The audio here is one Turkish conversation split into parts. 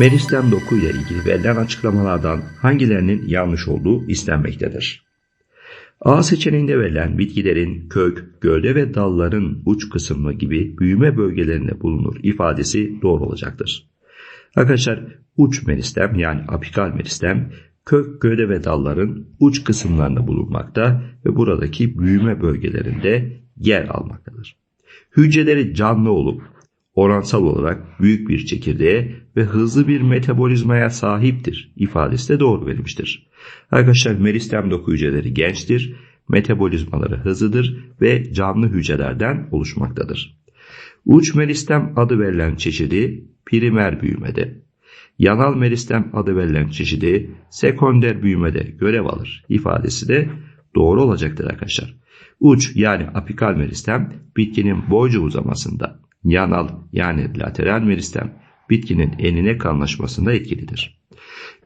Meristem doku ile ilgili verilen açıklamalardan hangilerinin yanlış olduğu istenmektedir. A seçeneğinde verilen bitkilerin kök, gövde ve dalların uç kısmı gibi büyüme bölgelerinde bulunur ifadesi doğru olacaktır. Arkadaşlar uç meristem yani apikal meristem kök, gövde ve dalların uç kısımlarında bulunmakta ve buradaki büyüme bölgelerinde yer almaktadır. Hücreleri canlı olup oransal olarak büyük bir çekirdeğe ve hızlı bir metabolizmaya sahiptir ifadesi de doğru verilmiştir. Arkadaşlar meristem doku hücreleri gençtir, metabolizmaları hızlıdır ve canlı hücrelerden oluşmaktadır. Uç meristem adı verilen çeşidi primer büyümede, yanal meristem adı verilen çeşidi sekonder büyümede görev alır ifadesi de doğru olacaktır arkadaşlar. Uç yani apikal meristem bitkinin boyca uzamasında, yanal yani lateral meristem bitkinin enine kanlaşmasında etkilidir.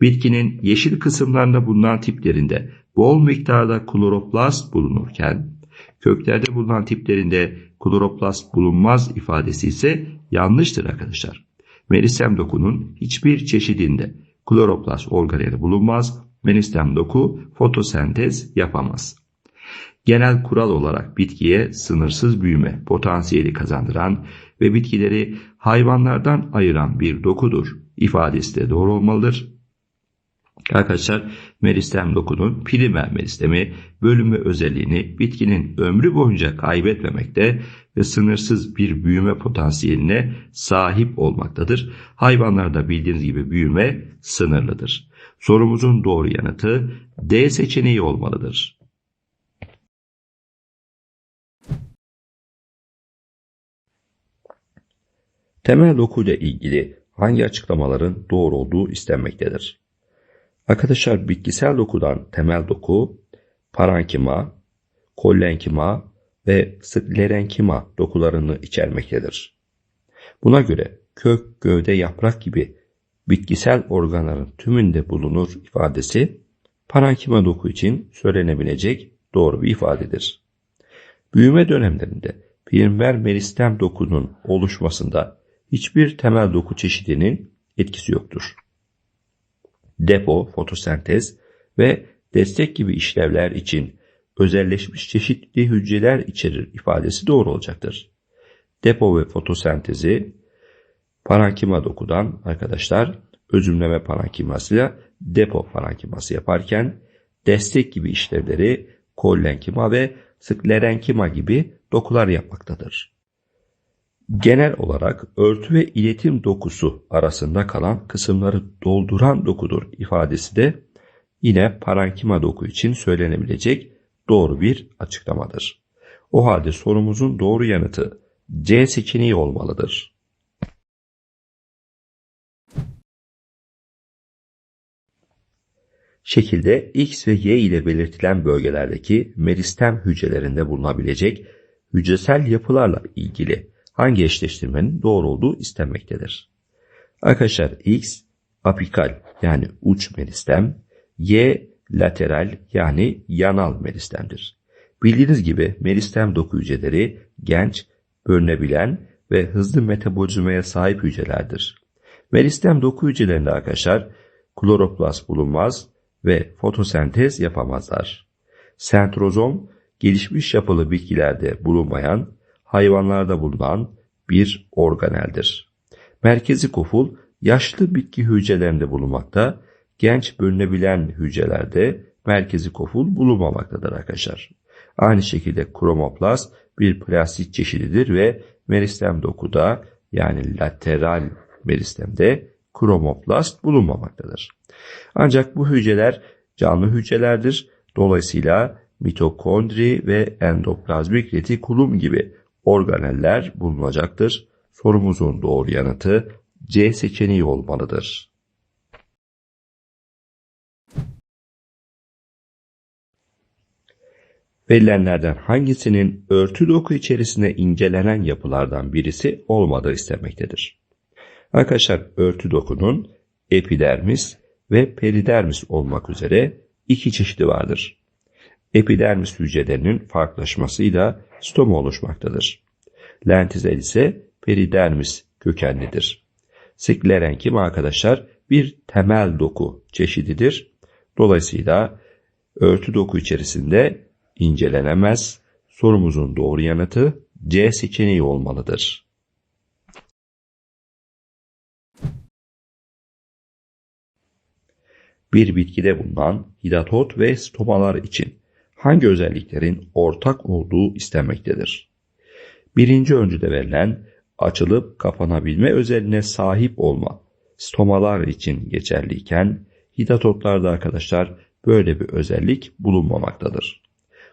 Bitkinin yeşil kısımlarında bulunan tiplerinde bol miktarda kloroplast bulunurken köklerde bulunan tiplerinde kloroplast bulunmaz ifadesi ise yanlıştır arkadaşlar. Meristem dokunun hiçbir çeşidinde kloroplast organeli bulunmaz. Meristem doku fotosentez yapamaz. Genel kural olarak bitkiye sınırsız büyüme potansiyeli kazandıran ve bitkileri hayvanlardan ayıran bir dokudur ifadesi de doğru olmalıdır. Arkadaşlar meristem dokunun primer meristemi bölünme özelliğini bitkinin ömrü boyunca kaybetmemekte ve sınırsız bir büyüme potansiyeline sahip olmaktadır. Hayvanlarda bildiğiniz gibi büyüme sınırlıdır. Sorumuzun doğru yanıtı D seçeneği olmalıdır. Temel doku ile ilgili hangi açıklamaların doğru olduğu istenmektedir? Arkadaşlar bitkisel dokudan temel doku parankima, kollenkima ve sklerenkima dokularını içermektedir. Buna göre kök, gövde, yaprak gibi bitkisel organların tümünde bulunur ifadesi parankima doku için söylenebilecek doğru bir ifadedir. Büyüme dönemlerinde primer meristem dokunun oluşmasında hiçbir temel doku çeşidinin etkisi yoktur. Depo, fotosentez ve destek gibi işlevler için özelleşmiş çeşitli hücreler içerir ifadesi doğru olacaktır. Depo ve fotosentezi parankima dokudan arkadaşlar özümleme parankimasıyla depo parankiması yaparken destek gibi işlevleri kollenkima ve sklerenkima gibi dokular yapmaktadır. Genel olarak örtü ve iletim dokusu arasında kalan kısımları dolduran dokudur ifadesi de yine parankima doku için söylenebilecek doğru bir açıklamadır. O halde sorumuzun doğru yanıtı C seçeneği olmalıdır. Şekilde X ve Y ile belirtilen bölgelerdeki meristem hücrelerinde bulunabilecek hücresel yapılarla ilgili hangi eşleştirmenin doğru olduğu istenmektedir. Arkadaşlar X apikal yani uç meristem, Y lateral yani yanal meristemdir. Bildiğiniz gibi meristem doku hücreleri genç, bölünebilen ve hızlı metabolizmaya sahip hücrelerdir. Meristem doku hücrelerinde arkadaşlar kloroplast bulunmaz ve fotosentez yapamazlar. Sentrozom gelişmiş yapılı bitkilerde bulunmayan, hayvanlarda bulunan bir organeldir. Merkezi koful yaşlı bitki hücrelerinde bulunmakta, genç bölünebilen hücrelerde merkezi koful bulunmamaktadır arkadaşlar. Aynı şekilde kromoplast bir plastik çeşididir ve meristem dokuda yani lateral meristemde kromoplast bulunmamaktadır. Ancak bu hücreler canlı hücrelerdir. Dolayısıyla mitokondri ve endoplazmik retikulum gibi organeller bulunacaktır. Sorumuzun doğru yanıtı C seçeneği olmalıdır. Verilenlerden hangisinin örtü doku içerisinde incelenen yapılardan birisi olmadığı istenmektedir. Arkadaşlar örtü dokunun epidermis ve peridermis olmak üzere iki çeşidi vardır. Epidermis hücrelerinin farklılaşmasıyla stoma oluşmaktadır. Lentizel ise peridermis kökenlidir. Sklerenkim arkadaşlar bir temel doku çeşididir. Dolayısıyla örtü doku içerisinde incelenemez. Sorumuzun doğru yanıtı C seçeneği olmalıdır. Bir bitkide bulunan hidatot ve stomalar için hangi özelliklerin ortak olduğu istenmektedir? Birinci öncüde verilen açılıp kapanabilme özelliğine sahip olma stomalar için geçerliyken hidatotlarda arkadaşlar böyle bir özellik bulunmamaktadır.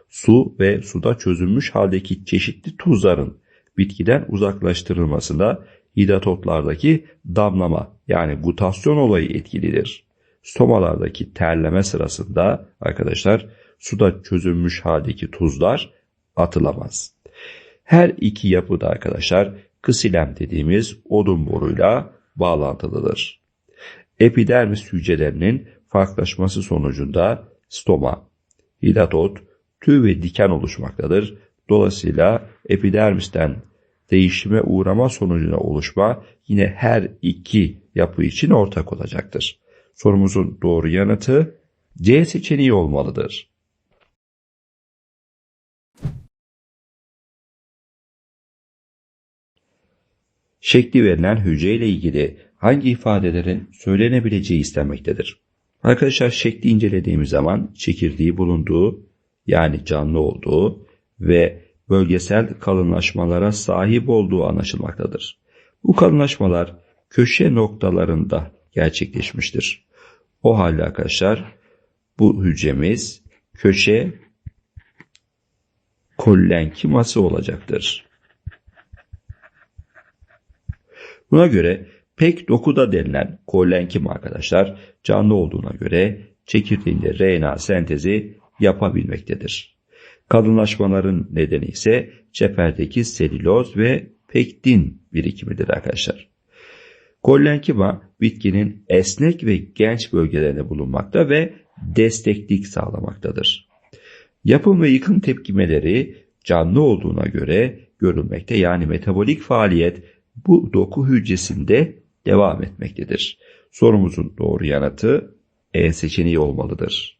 Su ve suda çözülmüş haldeki çeşitli tuzların bitkiden uzaklaştırılmasında hidatotlardaki damlama yani gutasyon olayı etkilidir. Stomalardaki terleme sırasında arkadaşlar suda çözülmüş haldeki tuzlar atılamaz. Her iki yapı da arkadaşlar kısilem dediğimiz odun boruyla bağlantılıdır. Epidermis hücrelerinin farklılaşması sonucunda stoma, hidatot, tüy ve diken oluşmaktadır. Dolayısıyla epidermisten değişime uğrama sonucuna oluşma yine her iki yapı için ortak olacaktır. Sorumuzun doğru yanıtı C seçeneği olmalıdır. Şekli verilen hücre ile ilgili hangi ifadelerin söylenebileceği istenmektedir? Arkadaşlar şekli incelediğimiz zaman çekirdeği bulunduğu yani canlı olduğu ve bölgesel kalınlaşmalara sahip olduğu anlaşılmaktadır. Bu kalınlaşmalar köşe noktalarında gerçekleşmiştir. O halde arkadaşlar bu hücremiz köşe kollenkiması olacaktır. Buna göre pek dokuda denilen kollenkim arkadaşlar canlı olduğuna göre çekirdeğinde RNA sentezi yapabilmektedir. Kalınlaşmaların nedeni ise çeperdeki selüloz ve pektin birikimidir arkadaşlar. Kollenkima bitkinin esnek ve genç bölgelerinde bulunmakta ve desteklik sağlamaktadır. Yapım ve yıkım tepkimeleri canlı olduğuna göre görülmekte yani metabolik faaliyet bu doku hücresinde devam etmektedir. Sorumuzun doğru yanıtı E seçeneği olmalıdır.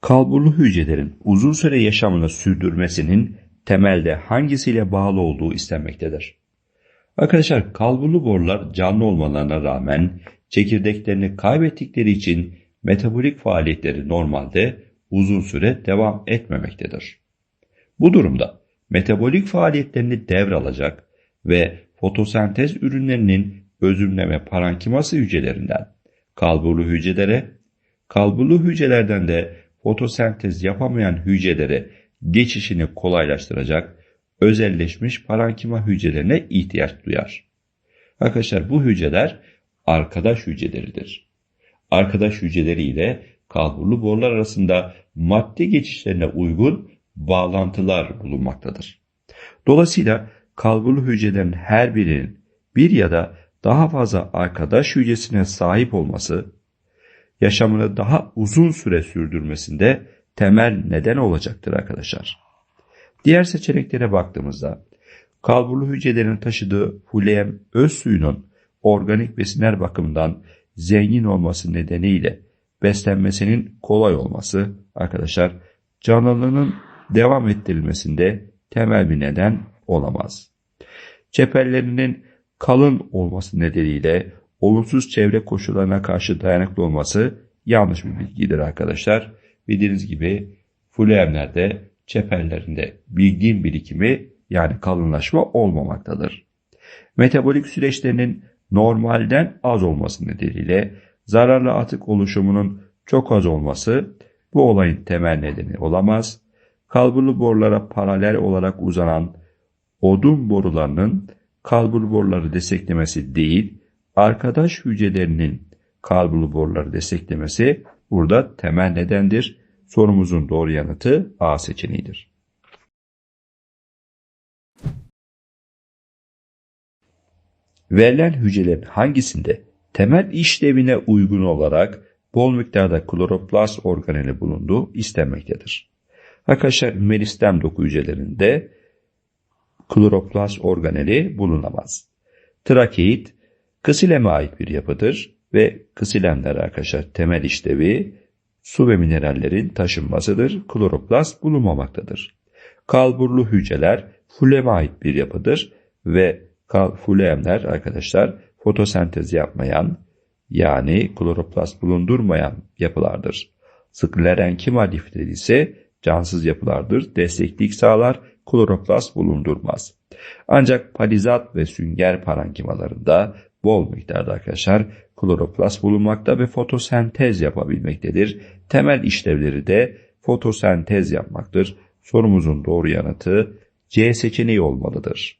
Kalburlu hücrelerin uzun süre yaşamını sürdürmesinin temelde hangisiyle bağlı olduğu istenmektedir. Arkadaşlar kalburlu borular canlı olmalarına rağmen çekirdeklerini kaybettikleri için metabolik faaliyetleri normalde uzun süre devam etmemektedir. Bu durumda metabolik faaliyetlerini devralacak ve fotosentez ürünlerinin özümleme parankiması hücrelerinden kalburlu hücrelere, kalburlu hücrelerden de fotosentez yapamayan hücrelere geçişini kolaylaştıracak özelleşmiş parankima hücrelerine ihtiyaç duyar. Arkadaşlar bu hücreler arkadaş hücreleridir. Arkadaş hücreleri ile kalburlu borular arasında madde geçişlerine uygun bağlantılar bulunmaktadır. Dolayısıyla kalburlu hücrelerin her birinin bir ya da daha fazla arkadaş hücresine sahip olması, yaşamını daha uzun süre sürdürmesinde temel neden olacaktır arkadaşlar. Diğer seçeneklere baktığımızda kalburlu hücrelerin taşıdığı fulem öz suyunun organik besinler bakımından zengin olması nedeniyle beslenmesinin kolay olması arkadaşlar canlılığının devam ettirilmesinde temel bir neden olamaz. Çeperlerinin kalın olması nedeniyle olumsuz çevre koşullarına karşı dayanıklı olması yanlış bir bilgidir arkadaşlar. Bildiğiniz gibi fluemlerde çeperlerinde bilgin birikimi yani kalınlaşma olmamaktadır. Metabolik süreçlerinin normalden az olması nedeniyle zararlı atık oluşumunun çok az olması bu olayın temel nedeni olamaz. Kalburlu borulara paralel olarak uzanan odun borularının kalburlu boruları desteklemesi değil, arkadaş hücrelerinin kalburlu boruları desteklemesi burada temel nedendir. Sorumuzun doğru yanıtı A seçeneğidir. Verilen hücrelerin hangisinde temel işlevine uygun olarak bol miktarda kloroplast organeli bulunduğu istenmektedir. Arkadaşlar meristem doku hücrelerinde kloroplast organeli bulunamaz. Trakeit, kısileme ait bir yapıdır ve kısilemler arkadaşlar temel işlevi su ve minerallerin taşınmasıdır. Kloroplast bulunmamaktadır. Kalburlu hücreler fuleme ait bir yapıdır ve fulemler arkadaşlar fotosentez yapmayan yani kloroplast bulundurmayan yapılardır. Sklerenkima lifleri ise cansız yapılardır. Desteklik sağlar, kloroplast bulundurmaz. Ancak palizat ve sünger parankimalarında bol miktarda arkadaşlar kloroplast bulunmakta ve fotosentez yapabilmektedir. Temel işlevleri de fotosentez yapmaktır. Sorumuzun doğru yanıtı C seçeneği olmalıdır.